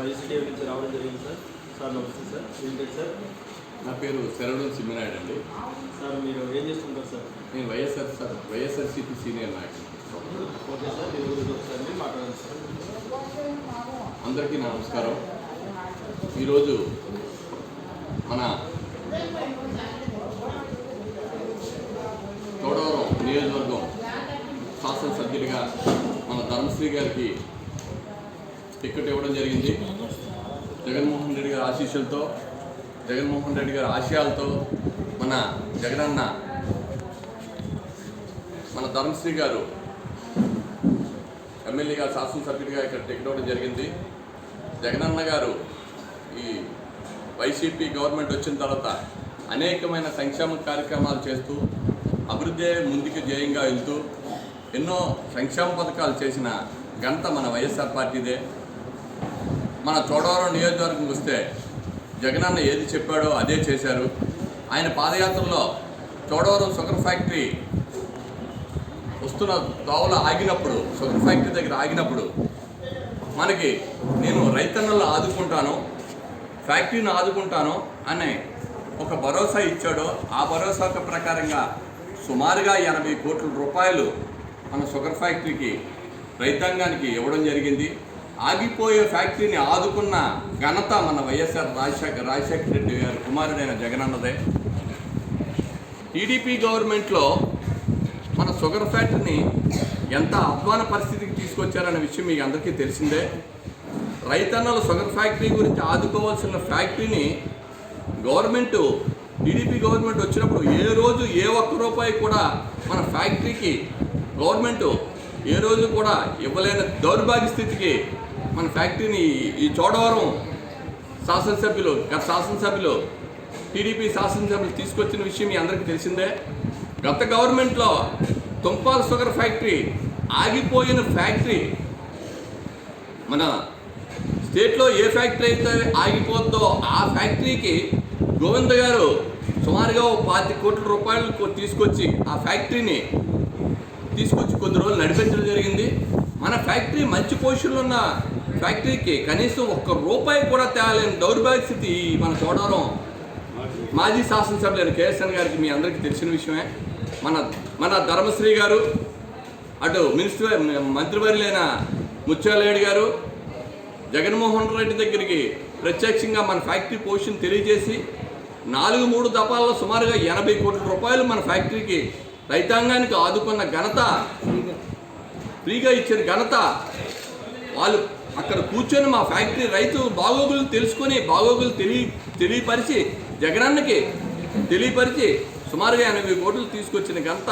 Sir. నమస్తే sir. ఏం పేరు సార్? నా పేరు శరవణం సింహనాయుడు అండి. సార్ మీరు ఏం చేస్తుంటారు సార్? నేను వైఎస్ఆర్ సార్ వైఎస్ఆర్సీపీ సీనియర్ నాయకుడు. ఓకే సార్ మీ గురించి ఒకసారి మీరు మాట్లాడండి సార్. అందరికీ నమస్కారం. ఈరోజు మన తోడవరం నియోజకవర్గం శాసనసభ్యుడిగా మన ధర్మశ్రీ గారికి టికెట్ ఇవ్వడం జరిగింది. జగన్మోహన్ రెడ్డి గారి ఆశీస్సులతో జగన్మోహన్ రెడ్డి గారి ఆశయాలతో మన జగనన్న మన ధర్మశ్రీ గారు ఎమ్మెల్యేగా శాసనసభ్యుడిగా ఇక్కడ టికెట్ ఇవ్వడం జరిగింది. జగనన్న గారు ఈ వైసీపీ గవర్నమెంట్ వచ్చిన తర్వాత అనేకమైన సంక్షేమ కార్యక్రమాలు చేస్తూ అభివృద్ధి ముందుకు జయంగా వెళ్తూ ఎన్నో సంక్షేమ పథకాలు చేసిన ఘనత మన వైఎస్ఆర్ పార్టీదే. మన చోడవరం నియోజకవర్గం వస్తే జగనన్న ఏది చెప్పాడో అదే చేశారు. ఆయన పాదయాత్రలో చోడవరం షుగర్ ఫ్యాక్టరీ వస్తున్న దోవలు ఆగినప్పుడు షుగర్ ఫ్యాక్టరీ దగ్గర ఆగినప్పుడు మనకి నేను రైతన్నలు ఆదుకుంటాను ఫ్యాక్టరీని ఆదుకుంటాను అనే ఒక భరోసా ఇచ్చాడో ఆ భరోసా ప్రకారంగా సుమారుగా ఎనభై కోట్ల రూపాయలు మన షుగర్ ఫ్యాక్టరీకి రైతాంగానికి ఇవ్వడం జరిగింది. ఆగిపోయే ఫ్యాక్టరీని ఆదుకున్న ఘనత మన వైఎస్ఆర్ రాజశేఖర్ రాజశేఖర రెడ్డి గారి కుమారుడైన జగనన్నదే. టీడీపీ గవర్నమెంట్లో మన షుగర్ ఫ్యాక్టరీని ఎంత అధ్వాన పరిస్థితికి తీసుకొచ్చారనే విషయం మీకు అందరికీ తెలిసిందే. రైతన్నలు షుగర్ ఫ్యాక్టరీ గురించి ఆదుకోవాల్సిన ఫ్యాక్టరీని గవర్నమెంట్ టీడీపీ గవర్నమెంట్ వచ్చినప్పుడు ఏ రోజు ఏ ఒక్క రూపాయి కూడా మన ఫ్యాక్టరీకి గవర్నమెంట్ ఏ రోజు కూడా ఇవ్వలేని దౌర్భాగ్య స్థితికి మన ఫ్యాక్టరీని ఈ చోడవరం శాసనసభ్యులు గత శాసనసభ్యులు టీడీపీ శాసనసభ్యులు తీసుకొచ్చిన విషయం మీ అందరికీ తెలిసిందే. గత గవర్నమెంట్లో తుంపాల షుగర్ ఫ్యాక్టరీ ఆగిపోయిన ఫ్యాక్టరీ మన స్టేట్లో ఏ ఫ్యాక్టరీ అయితే ఆగిపోద్దో ఆ ఫ్యాక్టరీకి గోవింద గారు సుమారుగా ఓ పాతి కోట్ల రూపాయలు తీసుకొచ్చి ఆ ఫ్యాక్టరీని తీసుకొచ్చి కొద్ది రోజులు నడిపించడం జరిగింది. మన ఫ్యాక్టరీ మంచి పొజిషన్లో ఉన్న ఫ్యాక్టరీకి కనీసం ఒక్క రూపాయి కూడా తేలేని దౌర్భాగ్య స్థితి మన చోడవరం మాజీ శాసనసభ్యులైన కేఎస్ఎన్ గారికి మీ అందరికీ తెలిసిన విషయమే. మన మన ధర్మశ్రీ గారు అటు మినిస్టర్ మంత్రివర్యులైన ముత్యాలనాయుడు గారు జగన్మోహన్ రెడ్డి దగ్గరికి ప్రత్యక్షంగా మన ఫ్యాక్టరీ పొజిషన్ తెలియజేసి నాలుగు మూడు దఫాల్లో సుమారుగా ఎనభై కోట్ల రూపాయలు మన ఫ్యాక్టరీకి రైతాంగానికి ఆదుకున్న ఘనత ఫ్రీగా ఇచ్చిన ఘనత వాళ్ళు అక్కడ కూర్చొని మా ఫ్యాక్టరీ రైతు బాగోగులు తెలుసుకొని బాగోగులు తెలియ తెలియపరిచి జగనన్నకి తెలియపరిచి సుమారుగా ఎనభై కోట్లు తీసుకొచ్చిన గంత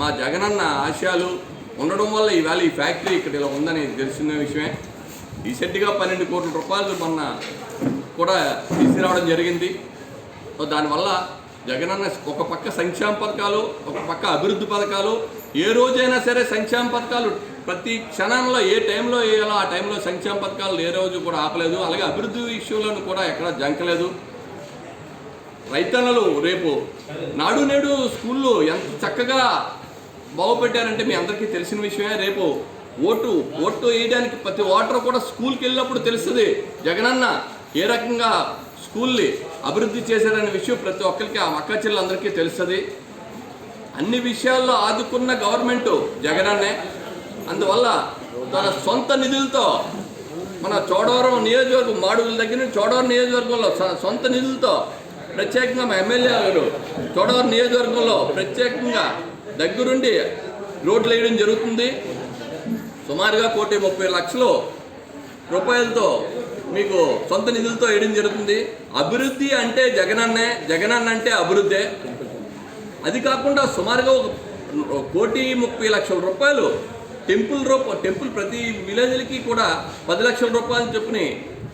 మా జగనన్న ఆశయాలు ఉండడం వల్ల ఈవేళ ఈ ఫ్యాక్టరీ ఇక్కడ ఇలా ఉందని తెలిసిన విషయమే. రీసెంట్గా పన్నెండు కోట్ల రూపాయలు మొన్న కూడా తీసుకురావడం జరిగింది. దానివల్ల జగనన్న ఒక పక్క సంక్షేమ పథకాలు ఒక పక్క అభివృద్ధి పథకాలు ఏ రోజైనా సరే సంక్షేమ పథకాలు ప్రతి క్షణంలో ఏ టైంలో వేయాలో ఆ టైంలో సంక్షేమ పథకాలు ఏ రోజు కూడా ఆపలేదు. అలాగే అభివృద్ధి విషయంలోనూ కూడా ఎక్కడ జంకలేదు. రైతన్నలు రేపు నాడు నేడు స్కూల్లో ఎంత చక్కగా బాగుపెట్టారంటే మీ అందరికీ తెలిసిన విషయమే. రేపు ఓటు ఓటు వేయడానికి ప్రతి ఓటర్ కూడా స్కూల్కి వెళ్ళినప్పుడు తెలుస్తుంది జగనన్న ఏ రకంగా స్కూల్ని అభివృద్ధి చేశారనే విషయం ప్రతి ఒక్కరికి ఆ అక్క చెల్లెలందరికీ తెలుస్తుంది. అన్ని విషయాల్లో ఆదుకున్న గవర్నమెంట్ జగనన్నే. అందువల్ల తన సొంత నిధులతో మన చోడవరం నియోజకవర్గం మాడుగుల దగ్గర నుంచి చోడవరం నియోజకవర్గంలో సొంత నిధులతో ప్రత్యేకంగా మా ఎమ్మెల్యే గారు చోడవరం నియోజకవర్గంలో ప్రత్యేకంగా దగ్గరుండి రోడ్లు వేయడం జరుగుతుంది. సుమారుగా కోటి ముప్పై లక్షలు రూపాయలతో మీకు సొంత నిధులతో వేయడం జరుగుతుంది. అభివృద్ధి అంటే జగనన్నే జగనన్న అంటే అభివృద్ధే. అది కాకుండా సుమారుగా ఒక కోటి ముప్పై లక్షల రూపాయలు టెంపుల్ రూప టెంపుల్ ప్రతి విలేజ్లకి కూడా పది లక్షల రూపాయలు చొప్పున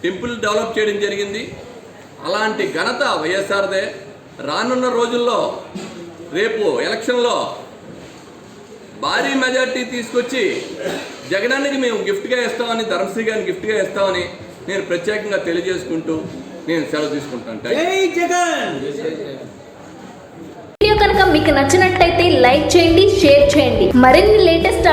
టెంపుల్ డెవలప్ చేయడం జరిగింది. అలాంటి ఘనత వైఎస్ఆర్దే. రానున్న రోజుల్లో రేపు ఎలక్షన్లో భారీ మెజార్టీ తీసుకొచ్చి జగనానికి మేము గిఫ్ట్గా ఇస్తామని ధర్మశ్రీ గారిని గిఫ్ట్గా ఇస్తామని నేను ప్రత్యేకంగా తెలియజేసుకుంటూ నేను సెలవు తీసుకుంటాను. థాంక్యూ. జై జగన్! వీడియో కనుక మీకు నచ్చినట్టయితే లైక్ చేయండి షేర్ చేయండి. మరిన్ని లేటెస్ట్